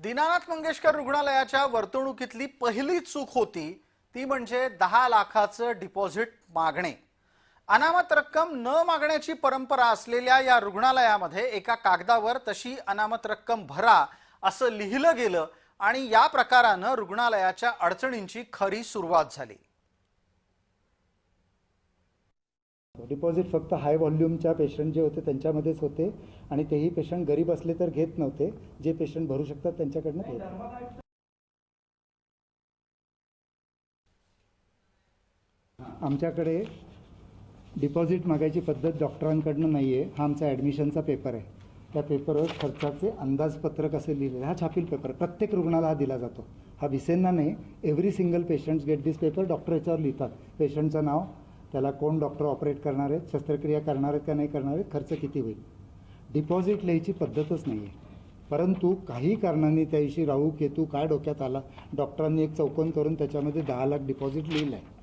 दीनानाथ मंगेशकर रुग्णालयाच्या वर्तणुकीतली पहिली चूक होती ती म्हणजे दहा लाखाचं डिपॉझिट मागणे. अनामत रक्कम न मागण्याची परंपरा असलेल्या या रुग्णालयामध्ये एका कागदावर तशी अनामत रक्कम भरा असं लिहिलं गेलं आणि या प्रकारानं रुग्णालयाच्या अडचणींची खरी सुरुवात झाली. डिपॉझिट फक्त हाय व्हॉल्यूमच्या पेशंट जे होते त्यांच्यामध्येच होते आणि तेही पेशंट गरीब असले तर घेत नव्हते. जे पेशंट भरू शकतात त्यांच्याकडनं घेत. आमच्याकडे डिपॉझिट मागायची पद्धत डॉक्टरांकडनं नाही आहे हा आमचा ॲडमिशनचा पेपर आहे. त्या पेपरवर खर्चाचे अंदाजपत्रक असे लिहिलेले हा छापील पेपर. प्रत्येक रुग्णाला हा दिला जातो. हा विसेंना नाही every single patients get this paper doctor याच्यावर लिहितात. पेशंटचं नाव त्याला कोण डॉक्टर ऑपरेट करणार आहेत शस्त्रक्रिया करणार आहेत का नाही करणार आहेत खर्च किती होईल? डिपॉझिट लिहायची पद्धतच नाही आहे. परंतु काही कारणांनी त्याविषयी राहू केतू काय डोक्यात आला डॉक्टरांनी एक चौकोन करून त्याच्यामध्ये दहा लाख डिपॉझिट लिहिलं आहे